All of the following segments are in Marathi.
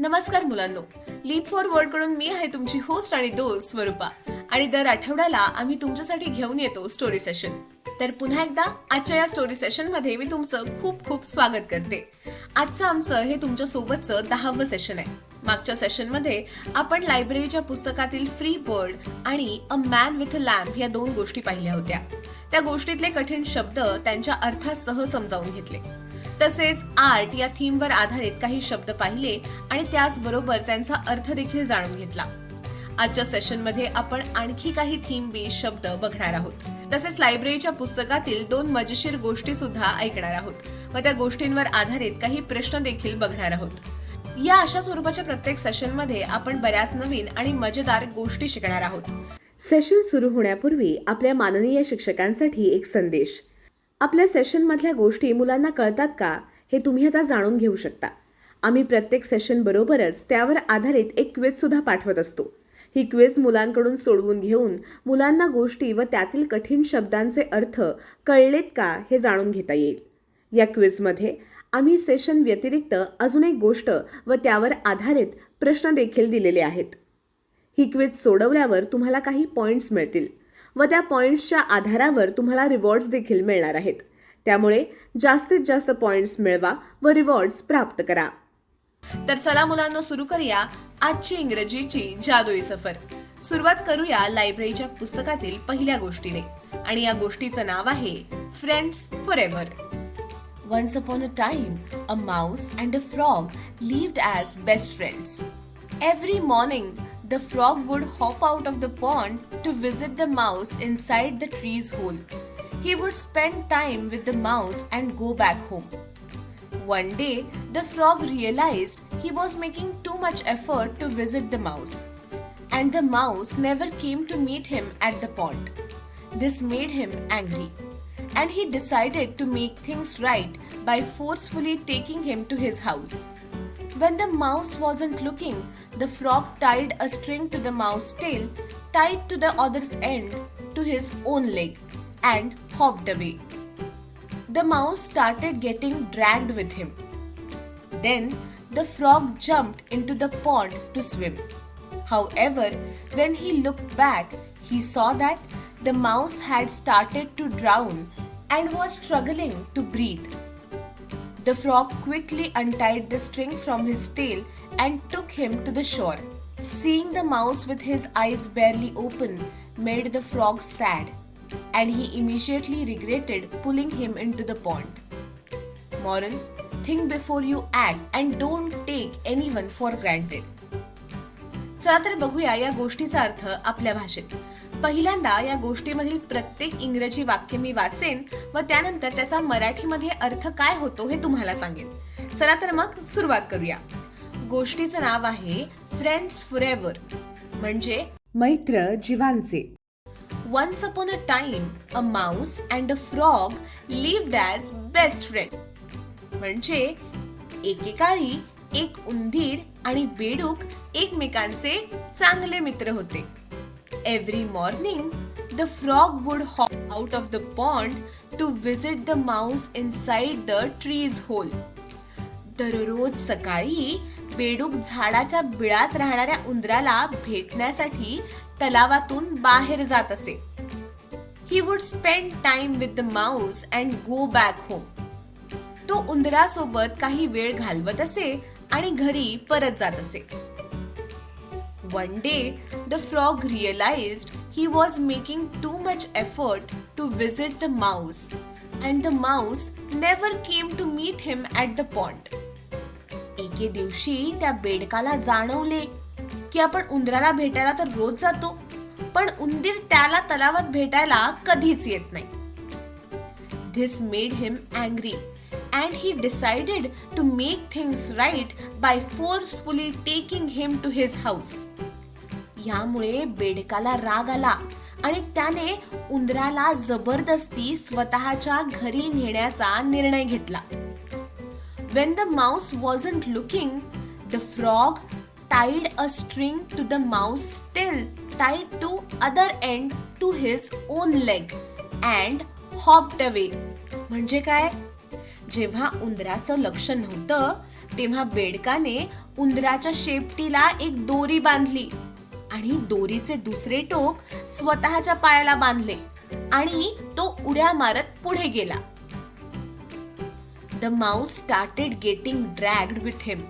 नमस्कार मुलांनो. लीप फॉर वर्ल्डकडून मी आहे तुमची होस्ट आणि दोस्त स्वरूपा. आणि दर आठवड्याला आम्ही तुमच्यासाठी घेऊन येतो स्टोरी सेशन तर पुन्हा एकदा आजच्या या स्टोरी सेशनमध्ये मी तुमचं खूप खूप स्वागत करते. आजचं आमचं हे तुमच्या सोबतचं दहावं सेशन आहे. मागच्या सेशनमध्ये आपण लायब्ररीच्या पुस्तकातील फ्री बर्ड आणि a man with a lamp या दोन गोष्टी पाहिल्या होत्या. त्या गोष्टीतले कठीण शब्द त्यांच्या अर्थासह समजावून घेतले. तसेच आर्ट या थीमवर आधारित काही शब्द पाहिले आणि त्याचबरोबर त्यांचा अर्थ देखील जाणून घेतला. आजच्या सेशनमध्ये आपण आणखी काही थीम बेस शब्द बघणार आहोत. तसेच लायब्ररीच्या पुस्तकातील दोन मजेशीर गोष्टी सुद्धा ऐकणार आहोत. व त्या गोष्टींवर आधारित काही प्रश्न देखील बघणार आहोत. या अशा स्वरूपाच्या प्रत्येक सेशनमध्ये आपण बऱ्याच नवीन आणि मजेदार गोष्टी शिकणार आहोत. सेशन सुरू होण्यापूर्वी आपल्या माननीय शिक्षकांसाठी एक संदेश. आपल्या सेशनमधल्या गोष्टी मुलांना कळतात का हे तुम्ही आता जाणून घेऊ शकता. आम्ही प्रत्येक सेशन बरोबरच त्यावर आधारित एक क्वेजसुद्धा पाठवत असतो. ही क्वेज मुलांकडून सोडवून घेऊन मुलांना गोष्टी व त्यातील कठीण शब्दांचे अर्थ कळलेत का हे जाणून घेता येईल. या क्विजमध्ये आम्ही सेशन व्यतिरिक्त अजून एक गोष्ट व त्यावर आधारित प्रश्न देखील दिलेले आहेत. ही क्विज सोडवल्यावर तुम्हाला काही पॉईंट्स मिळतील. व त्या पॉईंट्सच्या आधारावर तुम्हाला रिवॉर्ड्स देखील मिळणार आहेत. त्यामुळे जास्तीत जास्त पॉईंट्स मिळवा व रिवॉर्ड्स प्राप्त करा. तर चला मुलांना सुरू करूया आजची इंग्रजीची जादुई सफर. सुरुवात करूया लायब्ररीच्या पुस्तकातील पहिल्या गोष्टीने. आणि या गोष्टीचं नाव आहे friends forever once upon a time a mouse and a frog lived as best friends every morning the frog would hop out of the pond to visit the mouse inside the tree's hole. He would spend time with the mouse and go back home. One day, the frog realized he was making too much effort to visit the mouse, and the mouse never came to meet him at the pond. This made him angry, and he decided to make things right by forcefully taking him to his house. When the mouse wasn't looking, the frog tied a string to the mouse's tail, tied to the other's end to his own leg, and hopped away. The mouse started getting dragged with him. Then the frog jumped into the pond to swim. However, when he looked back, he saw that the mouse had started to drown and was struggling to breathe. The frog quickly untied the string from his tail and took him to the shore. Seeing the mouse with his eyes barely open made the frog sad, and he immediately regretted pulling him into the pond. Moral Think before you act and don't take anyone for granted. चला तर बघूया या गोष्टीचा अर्थ आपल्या भाषेत पहिल्यांदा या गोष्टीमधील प्रत्येक इंग्रजी वाक्य मी वाचेन व त्यानंतर त्याचा मराठीमध्ये अर्थ काय होतो हे तुम्हाला सांगेन चला तर मग सुरुवात करूया गोष्टीचं नाव आहे फ्रेंड्स फॉर म्हणजे मैत्र जीवांचे. Once upon a time a mouse and a frog lived as best friend म्हणजे एकेकाळी एक उंदीर आणि बेडूक एकमेकांचे चांगले मित्र होते. Every morning the frog would hop out of the pond to visit the mouse inside the tree's hole दररोज सकाळी बेडूक झाडाच्या बिळात राहणाऱ्या उंदराला भेटण्यासाठी तलावातून बाहेर जात असे. He would spend time with the mouse and go back home तो उंदरासोबत काही वेळ घालवत असे आणि घरी परत जात असे. One day the frog realise he was making too much effort to visit the mouse and the mouse never came to meet him at the pond एके दिवशी त्या बेडकाला जाणवले की आपण उंदराला भेटायला तर रोज जातो पण उंदीर त्याला तलावात भेटायला कधीच येत नाही this made him angry and he decided to make things right by forcefully taking him to his house. यामुळे बेडकाला राग आला आणि त्याने उंदराला जबरदस्ती स्वतःच्या घरी नेण्याचा निर्णय घेतला When the mouse wasn't looking, the frog tied a string to the mouse tail tied to other end to his own leg and hopped away. म्हणजे काय जेव्हा उंदराचं लक्ष नव्हतं तेव्हा बेडकाने उंदराच्या शेपटीला एक दोरी बांधली आणि दोरीचे दुसरे टोक स्वतःच्या पायाला बांधले आणि तो उड्या मारत पुढे गेला the mouse started getting dragged with him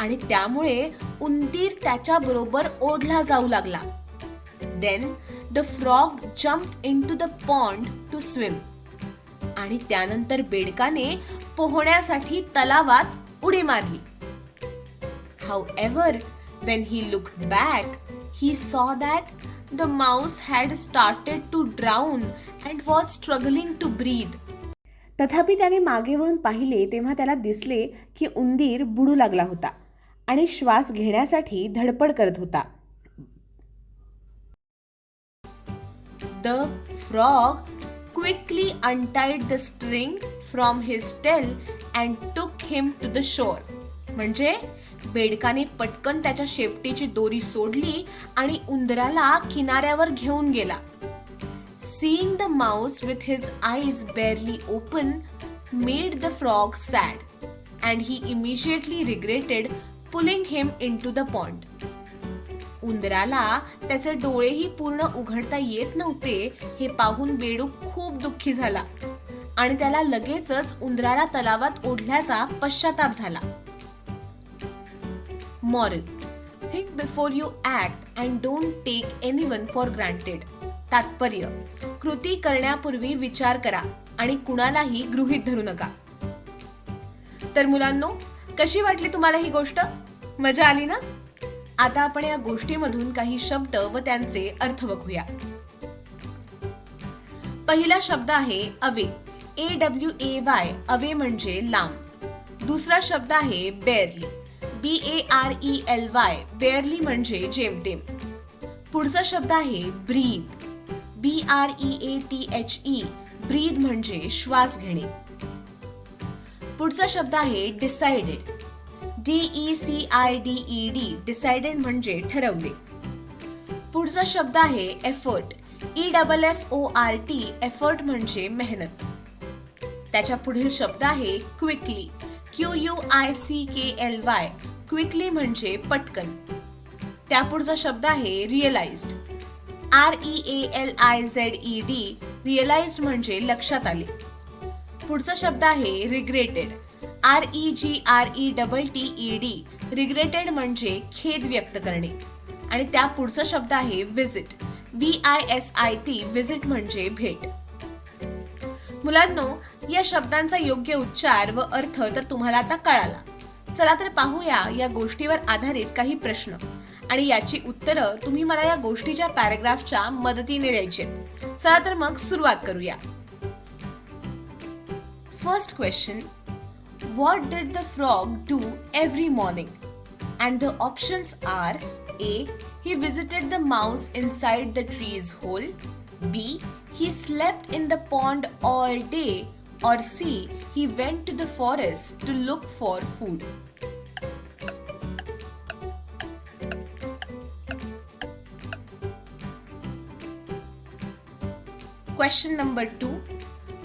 आणि त्यामुळे उंदीर त्याच्या बरोबर ओढला जाऊ लागला. Then the frog jump into the pond to swim आणि त्यानंतर बेडकाने पोहण्यासाठी तलावात उडी मारली. However when he look back he saw that the mouse had started to drown and was struggling to breathe तथापि त्याने मागे वळून पाहिले तेव्हा त्याला दिसले की उंदीर बुडू लागला होता आणि श्वास घेण्यासाठी धडपड करत होता. The frog quickly untied the string from his tail and took him to the shore म्हणजे बेडकाने पटकन त्याच्या शेपटीची दोरी सोडली आणि उंदराला किनाऱ्यावर घेऊन गेला. Seeing the mouse with his eyes barely open made the frog sad, and he immediately regretted pulling him into the pond. उंदराला त्याचे डोळेही पूर्ण उघडता येत नव्हते हे पाहून बेडूक खूप दुःखी झाला आणि त्याला लगेचच उंदराला तलावात ओढल्याचा पश्चाताप झाला moral think before you act and don't take anyone for granted तात्पर्य. कृती करण्यापूर्वी विचार करा आणि कुणालाही गृहीत धरू नका. तर मुलांनो कशी वाटली तुम्हाला ही गोष्ट? मजा आली ना? आता आपण या गोष्टीमधून काही शब्द व त्यांचे अर्थ बघूया. पहिला शब्द आहे away. A W A Y away म्हणजे लांब. दुसरा शब्द आहे barely B A R E L Y barely म्हणजे जेमतेम. पुढचा शब्द आहे breathe B R E A T H E breathe म्हणजे श्वास घेणे. पुढचा शब्द आहे decided D E C I D E D decided म्हणजे ठरवले पुढचा शब्द आहे effort E double F O R T effort म्हणजे मेहनत. त्याच्या पुढील शब्द आहे quickly Q U I C K L Y quickly म्हणजे पटकन. त्यापुढचा शब्द आहे realised R E A L I Z E D realise म्हणजे लक्षात आले. पुढचा शब्द आहे regretted R E G R E double T E D regretted म्हणजे खेद व्यक्त करणे. आणि त्या पुढचा शब्द आहे visit V I S I T visit म्हणजे भेट. मुलांनो या शब्दांचा योग्य उच्चार व अर्थ तर तुम्हाला आता कळाला. चला तर पाहूया या गोष्टीवर आधारित काही प्रश्न. आणि याची उत्तरं तुम्ही मला या गोष्टीच्या पॅराग्राफच्या मदतीने द्यायचे चला तर मग सुरुवात करूया. First question what did the frog do every morning and the options are A he visited the mouse inside the tree's hole B he slept in the pond all day or C he went to the forest to look for food Question number 2.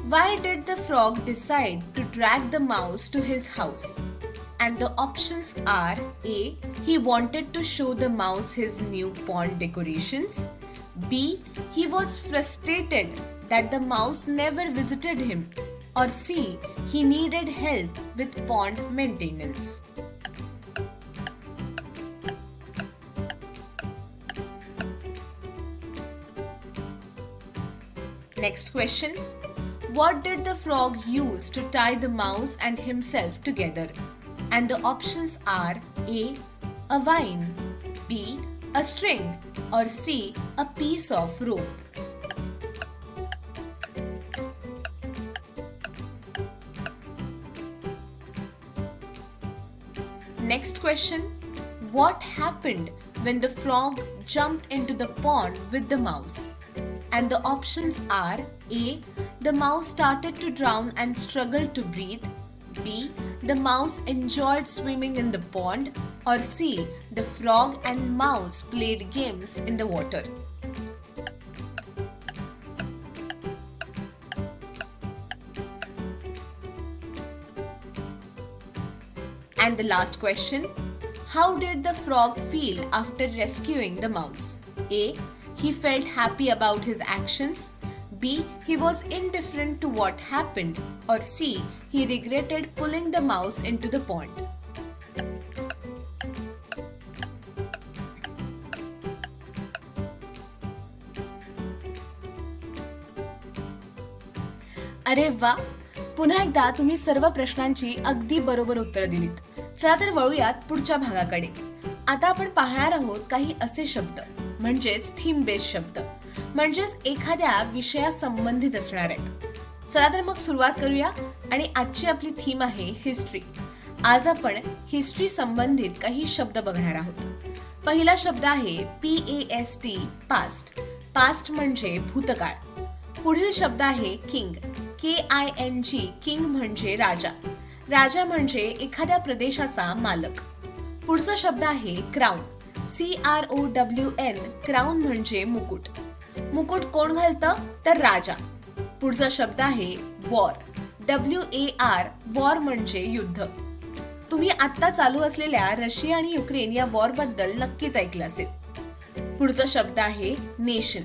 Why did the frog decide to drag the mouse to his house? And the options are A. He wanted to show the mouse his new pond decorations. B. He was frustrated that the mouse never visited him. Or C. He needed help with pond maintenance. Next question. What did the frog use to tie the mouse and himself together? And the options are A. A vine, B. A string, or C. A piece of rope. Next question What happened when the frog jumped into the pond with the mouse? And the options are A. The mouse started to drown and struggled to breathe. B. The mouse enjoyed swimming in the pond. Or C. The frog and mouse played games in the water. And the last question How did the frog feel after rescuing the mouse? A. He felt happy about his actions. B. He was indifferent to what happened. Or C. He regretted pulling the mouse into the pond. अरे वा पुन्हा एकदा तुम्ही सर्व प्रश्नांची अगदी बरोबर उत्तरं दिलीत चला तर वळूयात पुढच्या भागाकडे आता आपण पाहणार आहोत काही असे शब्द म्हणजेच थीम बेस्ड शब्द. म्हणजेच एखाद्या विषया संबंधित असणार आहेत. चला तर मग सुरुवात करूया आणि आजची आपली थीम आहे हिस्ट्री आज आपण हिस्ट्री संबंधित काही शब्द बघणार आहोत. पहिला शब्द आहे P A S T past past म्हणजे भूतकाळ. पुढील शब्द आहे king K I N G king म्हणजे राजा. राजा म्हणजे एखाद्या प्रदेशाचा मालक. पुढचा शब्द आहे crown C R O W N crown म्हणजे मुकुट. मुकुट कोण घालतं? तर राजा. पुढचा शब्द आहे war W A R war म्हणजे युद्ध. तुम्ही आत्ता चालू असलेल्या रशिया आणि युक्रेन या वॉरबद्दल नक्कीच ऐकलं असेल. पुढचा शब्द आहे nation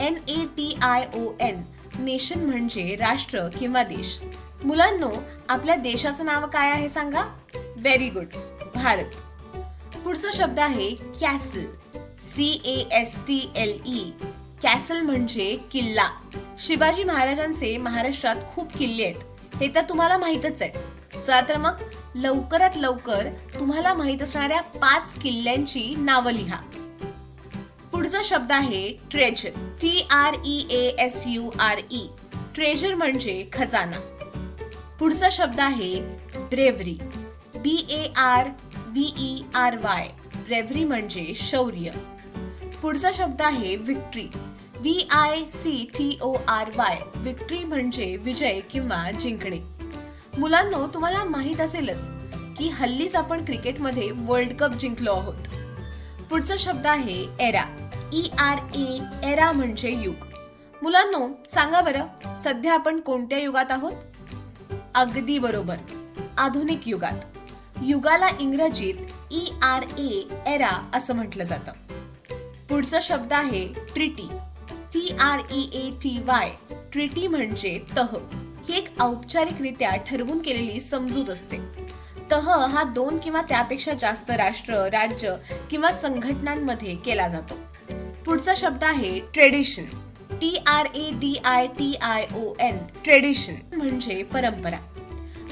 N A T I O N nation म्हणजे राष्ट्र किंवा देश. मुलांनो आपल्या देशाचं नाव काय आहे सांगा? Very good Bharat. पुढचा शब्द आहे castle. C A S T L E castle म्हणजे किल्ला. शिवाजी महाराजांचे महाराष्ट्रात खूप किल्ले आहेत. हे तर तुम्हाला माहितच आहे चला तर मग लवकरात लवकर तुम्हाला माहीत असणाऱ्या पाच किल्ल्यांची नावं लिहा. पुढचा शब्द आहे treasure. T R E A S U R E treasure म्हणजे खजाना. पुढचा शब्द आहे bravery. B A R V R Y bravery म्हणजे शौर्य. पुढचा शब्द आहे victory V I C T O R Y victory म्हणजे विजय किंवा जिंकणे. मुलांनो तुम्हाला माहीत असेलच की हल्लीच आपण क्रिकेटमध्ये वर्ल्ड कप जिंकलो आहोत. पुढचा शब्द आहे era. E R A era म्हणजे युग. मुलांनो सांगा बरं सध्या आपण कोणत्या युगात आहोत? अगदी बरोबर. आधुनिक युगात. युगाला इंग्रजीत ई आर ए एरा असं म्हटलं जातं. पुढचा शब्द आहे treaty T R E A T Y treaty म्हणजे तह. ही एक औपचारिकरित्या ठरवून केलेली समजूत असते. तह हा दोन किंवा त्यापेक्षा जास्त राष्ट्र राज्य किंवा संघटनांमध्ये केला जातो. पुढचा शब्द आहे tradition T R A D I T I O N tradition म्हणजे परंपरा.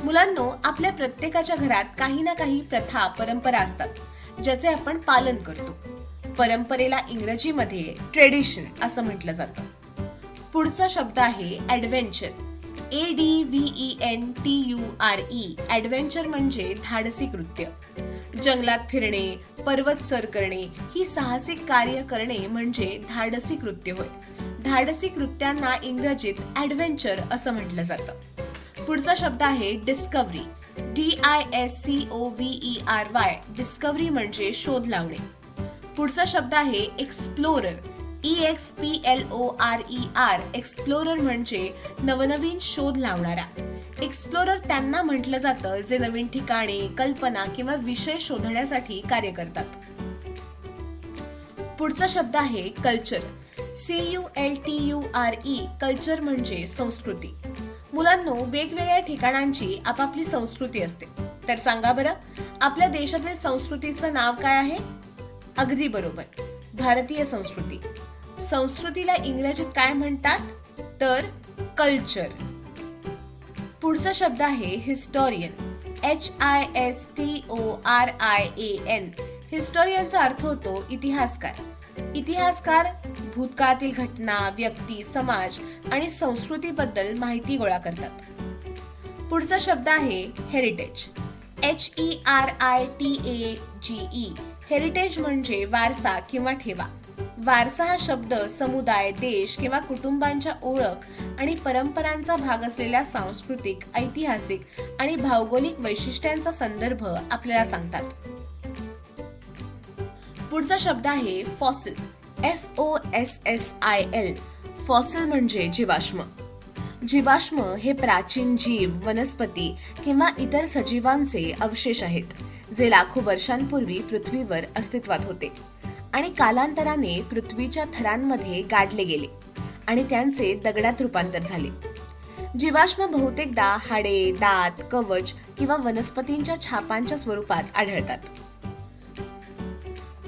मुलांनो आपल्या प्रत्येकाच्या घरात काही ना काही प्रथा परंपरा असतात ज्याचे आपण पालन करतो. परंपरेला इंग्रजीमध्ये ट्रेडिशन असं म्हटलं जातं. पुढचा शब्द आहे adventure A D V N T U R E adventure म्हणजे धाडसी कृत्य. जंगलात फिरणे पर्वत सर करणे ही साहसिक कार्य करणे म्हणजे धाडसी कृत्य होय. धाडसी कृत्यांना इंग्रजीत ॲडव्हेंचर असं म्हटलं जातं. पुढचा शब्द आहे discovery D I S C O V E R Y discovery म्हणजे शोध लावणे. पुढचा शब्द आहे explorer E X P L O R E R explorer म्हणजे नवनवीन शोध लावणारा. एक्सप्लोरर त्यांना म्हटलं जातं जे नवीन ठिकाणे कल्पना किंवा विषय शोधण्यासाठी कार्य करतात. पुढचा शब्द आहे culture C U L T U R E culture म्हणजे संस्कृती. मुलांनो वेगवेगळ्या ठिकाणांची आपापली संस्कृती असते. तर सांगा बरं आपल्या देशातील संस्कृतीचं नाव काय आहे? अगदी बरोबर. भारतीय संस्कृती. संस्कृतीला इंग्रजीत काय म्हणतात? तर कल्चर पुढचा शब्द आहे historian H I S T O R I A N हिस्टॉरियनचा अर्थ होतो इतिहासकार. इतिहासकार भूतकाळातील घटना व्यक्ती समाज आणि संस्कृतीबद्दल माहिती गोळा करतात. पुढचा शब्द आहे heritage H E R I T A G E heritage म्हणजे वारसा किंवा ठेवा. वारसा हा शब्द समुदाय देश किंवा कुटुंबांच्या ओळख आणि परंपरांचा भाग असलेल्या सांस्कृतिक ऐतिहासिक आणि भौगोलिक वैशिष्ट्यांचा संदर्भ आपल्याला सांगतात. पुढचा शब्द आहे fossil F O S S I L fossil म्हणजे जीवाश्म. जीवाश्म हे प्राचीन जीव वनस्पती किंवा इतर सजीवांचे अवशेष आहेत जे लाखो वर्षांपूर्वी पृथ्वीवर अस्तित्वात होते आणि कालांतराने पृथ्वीच्या थरांमध्ये गाडले गेले आणि त्यांचे दगडात रूपांतर झाले. जीवाश्म बहुतेकदा हाडे दात कवच किंवा वनस्पतींच्या छापांच्या स्वरूपात आढळतात.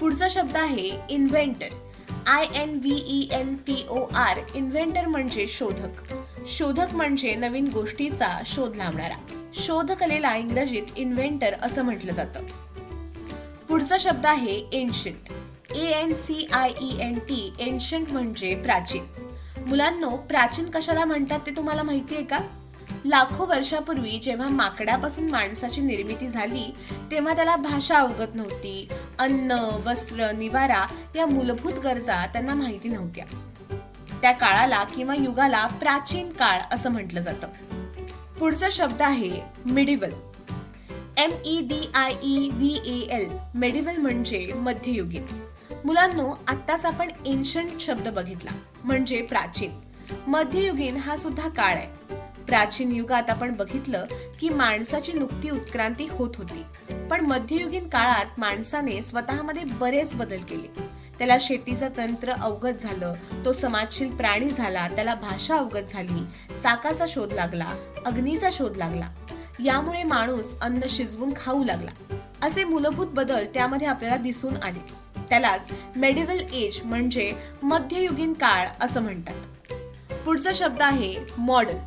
पुढचा शब्द आहे inventor I N V E N T O R inventor म्हणजे शोधक. शोधक म्हणजे नवीन गोष्टीचा शोध लावणारा. शोधकलेला इंग्रजीत इन्व्हेंटर असं म्हटलं जातं. पुढचा शब्द आहे ancient A N C I E N T ancient म्हणजे प्राचीन. मुलांनो प्राचीन कशाला म्हणतात ते तुम्हाला माहिती आहे का? लाखो वर्षापूर्वी जेव्हा माकडापासून माणसाची निर्मिती झाली तेव्हा त्याला भाषा अवगत नव्हती. अन्न वस्त्र निवारा या मूलभूत गरजा त्यांना माहिती नव्हत्या. त्या काळाला किंवा युगाला प्राचीन काळ असं म्हटलं जातं. पुढचा शब्द आहे medieval M E D I E V A L medieval म्हणजे मध्ययुगीन. मुलांनो आत्ताच आपण एन्शंट शब्द बघितला म्हणजे प्राचीन. मध्ययुगीन हा सुद्धा काळ आहे. प्राचीन युगात आपण बघितलं की माणसाची नुकती उत्क्रांती होत होती. पण मध्ययुगीन काळात माणसाने स्वतःमध्ये बरेच बदल केले. त्याला शेतीचं तंत्र अवगत झालं तो समाजशील प्राणी झाला त्याला भाषा अवगत झाली चाकाचा शोध लागला अग्नीचा शोध लागला. यामुळे माणूस अन्न शिजवून खाऊ लागला. असे मूलभूत बदल त्यामध्ये आपल्याला दिसून आले. त्यालाच मेडिवल एज म्हणजे मध्ययुगीन काळ असं म्हणतात. पुढचा शब्द आहे modern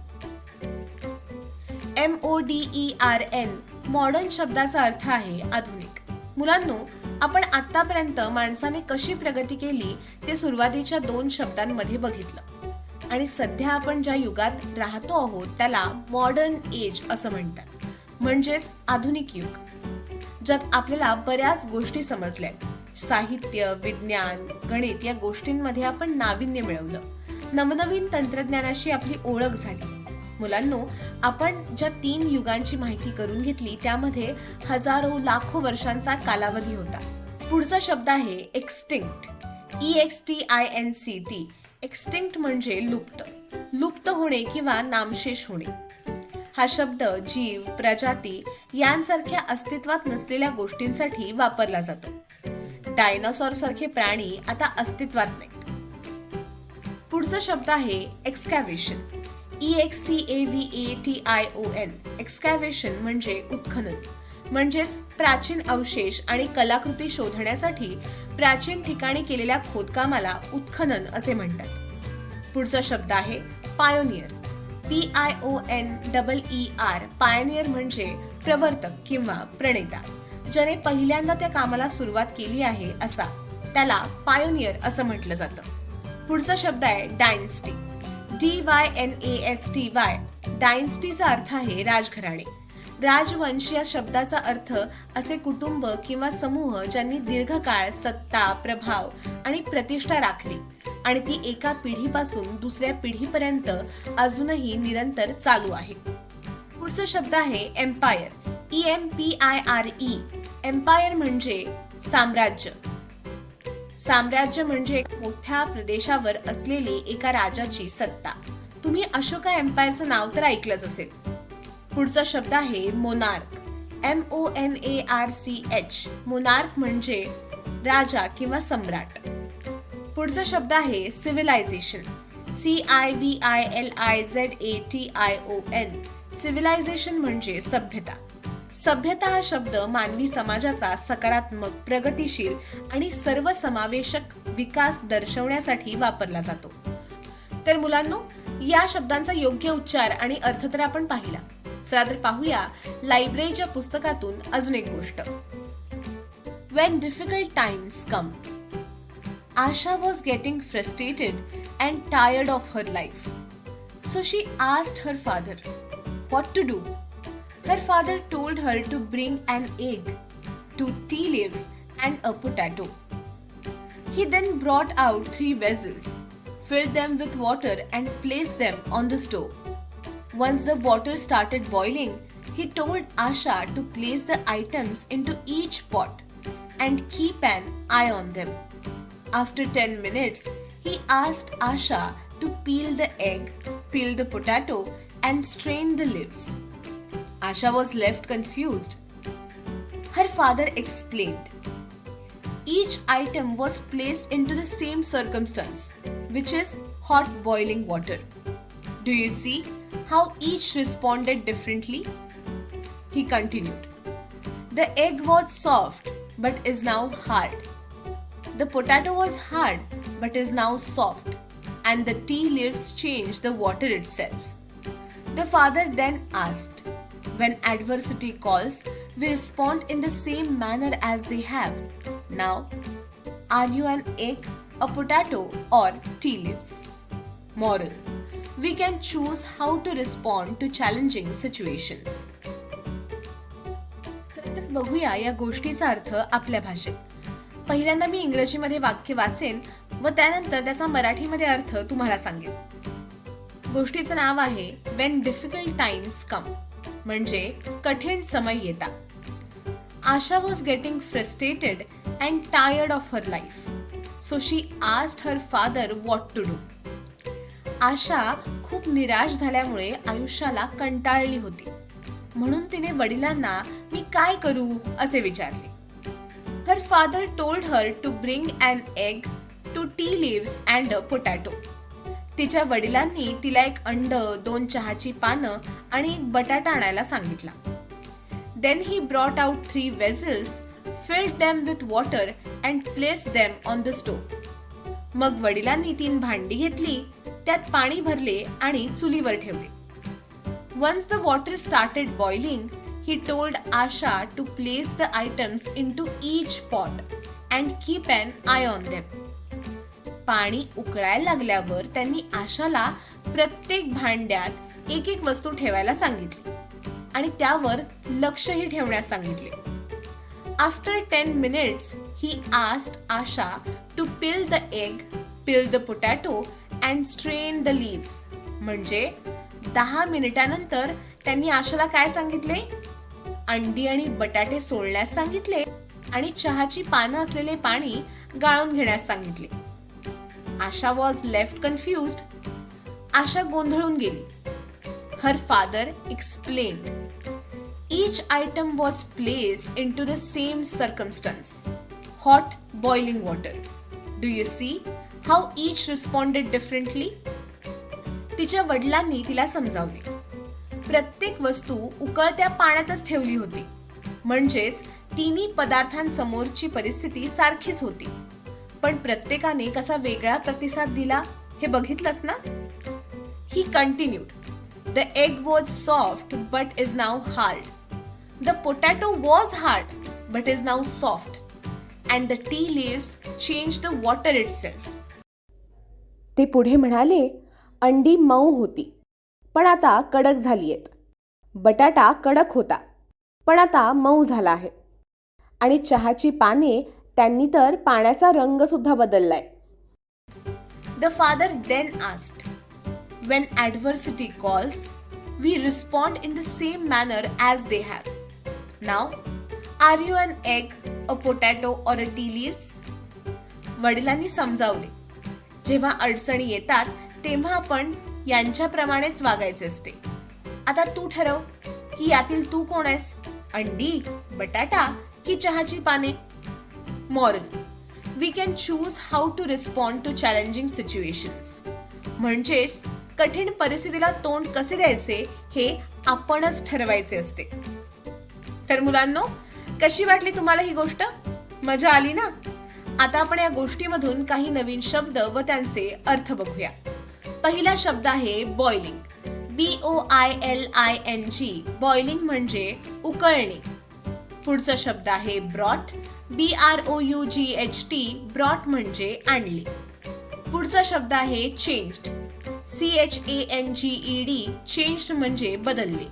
M O D E R N modern शब्दाचा अर्थ आहे आधुनिक. मुलांनो आपण आतापर्यंत माणसाने कशी प्रगती केली ते सुरुवातीच्या दोन शब्दांमध्ये बघितलं. आणि सध्या आपण ज्या युगात राहतो आहोत त्याला मॉडर्न एज असं म्हणतात. म्हणजेच आधुनिक युग. ज्यात आपल्याला बऱ्याच गोष्टी समजल्या. साहित्य विज्ञान गणित या गोष्टींमध्ये आपण नाविन्य मिळवलं. नवनवीन तंत्रज्ञानाशी आपली ओळख झाली. मुलांनो आपण ज्या तीन युगांची माहिती करून घेतली त्यामध्ये हजारो लाखो वर्षांचा कालावधी होता. पुढचा शब्द आहे extinct E X T I N C T extinct म्हणजे लुप्त. लुप्त होणे किंवा नामशेष होणे. हा शब्द जीव प्रजाती यांसारख्या अस्तित्वात नसलेल्या गोष्टींसाठी वापरला जातो. डायनासॉर सारखे प्राणी आता अस्तित्वात नाहीत. पुढचा शब्द आहे excavation E X C A V A T I O N excavation म्हणजे उत्खनन. म्हणजेच प्राचीन अवशेष आणि कलाकृती शोधण्यासाठी प्राचीन ठिकाणी केलेल्या खोदकामाला उत्खनन असे म्हणतात. पुढचा शब्द आहे pioneer P I O N double E R pioneer म्हणजे प्रवर्तक किंवा प्रणेता ज्याने पहिल्यांदा त्या कामाला सुरुवात केली आहे असा. त्याला पायोनियर असं म्हटलं जातं. पुढचा शब्द आहे dynasty D Y N A S T Y डायन्स्टीचा अर्थ आहे राजघराणे. राजवंश या शब्दाचा अर्थ असे कुटुंब किंवा समूह ज्यांनी दीर्घकाळ सत्ता प्रभाव आणि प्रतिष्ठा राखली आणि ती एका पिढीपासून दुसऱ्या पिढीपर्यंत अजूनही निरंतर चालू आहे. पुढचा शब्द आहे empire E M P I R E empire म्हणजे साम्राज्य. साम्राज्य म्हणजे मोठ्या प्रदेशावर असलेली एका राजाची सत्ता. तुम्ही अशोका एम्पायरचं नाव तर ऐकलंच असेल. पुढचा शब्द आहे monarch. M O N A R C H monarch म्हणजे राजा किंवा सम्राट. पुढचा शब्द आहे civilisation. C I V I L I Z A T I O N civilisation म्हणजे सभ्यता. सभ्यता हा शब्द मानवी समाजाचा सकारात्मक प्रगतीशील आणि सर्वसमावेशक विकास दर्शवण्यासाठी वापरला जातो. तर मुलांनो या शब्दांचा योग्य उच्चार आणि अर्थ तर आपण पाहिला. चला तर पाहूया लायब्ररीच्या पुस्तकातून अजून एक गोष्ट. When difficult times come Asha was getting frustrated and tired of her life so she asked her father what to do Her father told her to bring an egg, two tea leaves, and a potato. He then brought out three vessels, filled them with water, and placed them on the stove. Once the water started boiling, he told Asha to place the items into each pot and keep an eye on them. After 10 minutes, he asked Asha to peel the egg peel the potato, and strain the leaves. Asha was left confused. Her father explained. Each item was placed into the same circumstance, which is hot boiling water. Do you see how each responded differently? He continued. The egg was soft but is now hard. The potato was hard but is now soft, and the tea leaves changed the water itself. The father then asked, When adversity calls, we respond in the same manner as they have. Now, are you an egg, a potato, or tea leaves? Moral We can choose how to respond to challenging situations. तर बघूया या गोष्टीचा अर्थ आपल्या भाषेत पहिल्यांदा मी इंग्रजीमध्ये वाक्य वाचेन व त्यानंतर त्याचा मराठीमध्ये अर्थ तुम्हाला सांगेन गोष्टीचं नाव आहे वेन डिफिकल्ट टाइम्स कम म्हणजे कठीण समय येता. Asha was getting frustrated and tired of her life so she asked her father what to do Asha खूप निराश झाल्यामुळे आयुष्याला कंटाळली होती. म्हणून तिने वडिलांना मी काय करू? असे विचारले. Her father told her to bring and egg two tea leaves and a potato तिच्या वडिलांनी तिला एक अंड दोन चहाची पानं आणि एक बटाटा आणायला सांगितला. Then he brought out three vessels filled them with water and place them on the stove मग वडिलांनी तीन भांडी घेतली त्यात पाणी भरले आणि चुलीवर ठेवले. Once the water started boiling he told Asha to place the items into each pot and keep and eye on them पाणी उकळायला लागल्यावर त्यांनी आशाला प्रत्येक भांड्यात एक एक वस्तू ठेवायला सांगितली. आणि त्यावर लक्षही ठेवण्यास सांगितले. After ten minutes he asked Asha to peel the egg peel the potato and strain the leaves म्हणजे दहा मिनिटानंतर त्यांनी आशाला काय सांगितले? अंडी आणि बटाटे सोलण्यास सांगितले आणि चहाची पानं असलेले पाणी गाळून घेण्यास सांगितले. Asha was left confused Asha गोंधळून गेली. Her father explain Each item was placed into the same circumstance. Hot boiling water. Do you see how each responded differently? तिच्या वडिलांनी तिला समजावले. प्रत्येक वस्तू उकळत्या पाण्यातच ठेवली होती. म्हणजेच तिन्ही पदार्थांसमोरची परिस्थिती सारखीच होती. पण प्रत्येकाने कसा वेगळा प्रतिसाद दिला हे बघितलंस ना? He continued the egg was soft but is now hard the potato was hard but is now soft and the tea leaves changed the water itself ते पुढे म्हणाले अंडी मऊ होती. पण आता कडक झाली आहेत. बटाटा कडक होता. पण आता मऊ झाला आहे. आणि चहाची पाने त्यांनी तर पाण्याचा रंग सुद्धा बदललाय. The father then asked when adversity calls we respond in the same manner as they have now are you an egg a potato or a tea leaves वडिलांनी समजावले जेव्हा अडचणी येतात तेव्हा आपण यांच्याप्रमाणेच वागायचे असते. आता तू ठरव की यातील तू कोण आहेस? अंडी बटाटा की चहाची पाने? Moral we can choose how to respond to challenging situations म्हणजेच कठीण परिस्थितीला तोंड कसे द्यायचे हे आपणच ठरवायचे असते. तर मुलांनो कशी वाटली तुम्हाला ही गोष्ट? मजा आली ना? आता आपण या गोष्टीमधून काही नवीन शब्द व त्यांचे अर्थ बघूया. पहिला शब्द आहे boiling B O I L I N G boiling म्हणजे उकळणे. पुढचा शब्द आहे brought B R O U G H T brought म्हणजे आणली. पुढचा शब्द आहे changed C H A N G E D changed म्हणजे बदलले.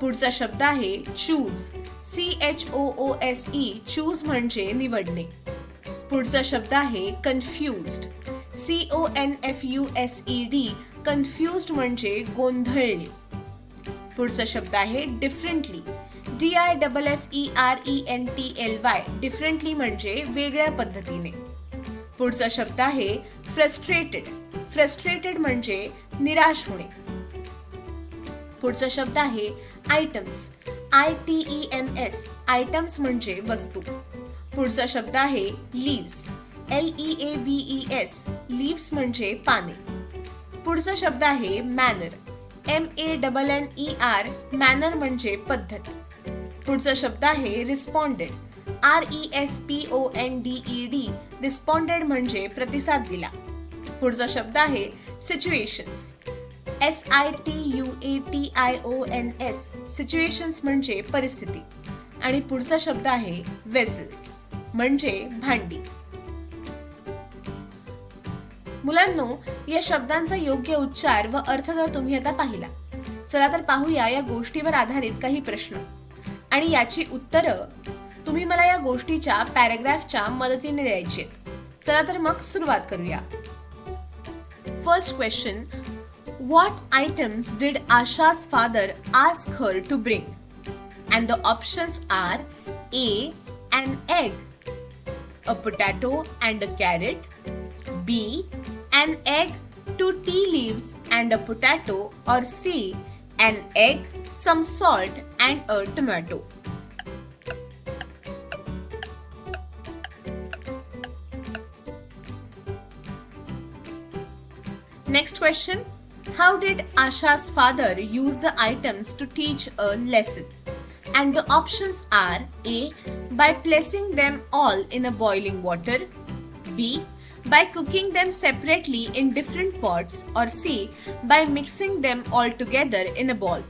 पुढचा शब्द आहे choose C H O O S E choose म्हणजे निवडणे. पुढचा शब्द आहे confused C O N F U S E D confused म्हणजे गोंधळले. पुढचा शब्द आहे differently D I double F E R E N T L Y differently म्हणजे वेगळ्या पद्धतीने. पुढचा शब्द आहे फ्रस्ट्रेटेड फ्रस्ट्रेटेड म्हणजे निराश होणे. पुढचा शब्द आहे items I T E M S items म्हणजे वस्तू. पुढचा शब्द आहे leaves L E A V E S leaves म्हणजे पाने. पुढचा शब्द आहे manner M A double N E R manner म्हणजे पद्धत. पुढचा शब्द आहे responded R E S P O N D E D responded म्हणजे प्रतिसाद दिला. पुढचा शब्द आहे situations S I T U A T I O N S situations म्हणजे परिस्थिती. आणि पुढचा शब्द आहे वेसेस म्हणजे भांडी. मुलांनो या शब्दांचा योग्य उच्चार व अर्थ जर तुम्ही आता पाहिला चला तर पाहूया या गोष्टीवर आधारित काही प्रश्न. आणि याची उत्तरं तुम्ही मला या गोष्टीच्या पॅराग्राफच्या मदतीने द्यायचे चला तर मग सुरुवात करूया. First question what items did Asha's father आज her to bring and the options are A and egg a potato and a carrot B and egg two tea leaves and a potato or C and egg some salt and a tomato. Next question. How did Asha's father use the items to teach a lesson? And the options are A. By placing them all in a boiling water. B. By cooking them separately in different pots. Or C. By mixing them all together in a ball.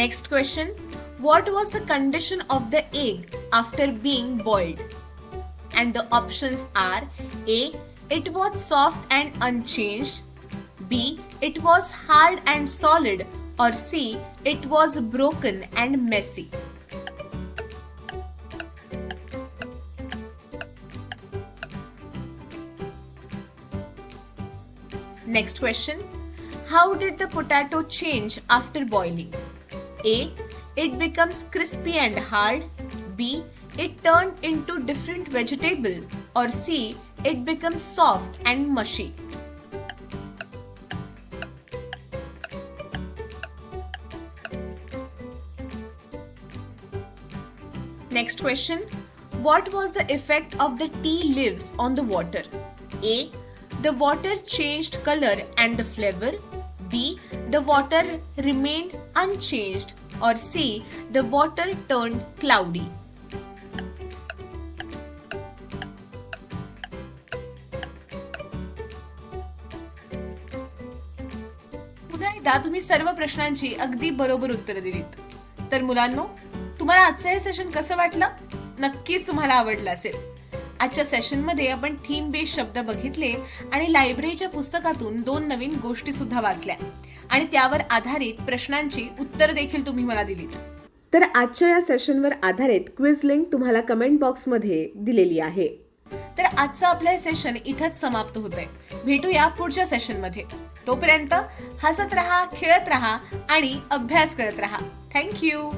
Next question What was the condition of the egg after being boiled? And the options are A. It was soft and unchanged. B. It was hard and solid. Or C. It was broken and messy. Next question How did the potato change after boiling? A. It becomes crispy and hard. B. It turned into different vegetable. Or C. It becomes soft and mushy. Next question What was the effect of the tea leaves on the water? A. The water changed color and the flavor. B. The water remained unchanged. Or C. The water turned cloudy. पुन्हा एकदा तुम्ही सर्व प्रश्नांची अगदी बरोबर उत्तरं दिलीत तर मुलांनो तुम्हाला आजचं हे सेशन कसं वाटलं नक्कीच तुम्हाला आवडलं असेल आजच्या सेशनमध्ये आपण थीम बेस्ड शब्द बघितले आणि लायब्ररीच्या पुस्तकातून दोन नवीन गोष्टी सुद्धा वाचल्या. आणि त्यावर आधारित प्रश्नांची उत्तर देखील तुम्ही मला दिलीत. तर आजच्या या सेशनवर आधारित क्विज लिंक तुम्हाला कमेंट बॉक्समध्ये दिलेली आहे. तर आजचं आपलं सेशन इथंच समाप्त होतंय. भेटूया पुढच्या सेशनमध्ये तोपर्यंत हसत राहा खेळत राहा आणि अभ्यास करत राहा. थँक्यू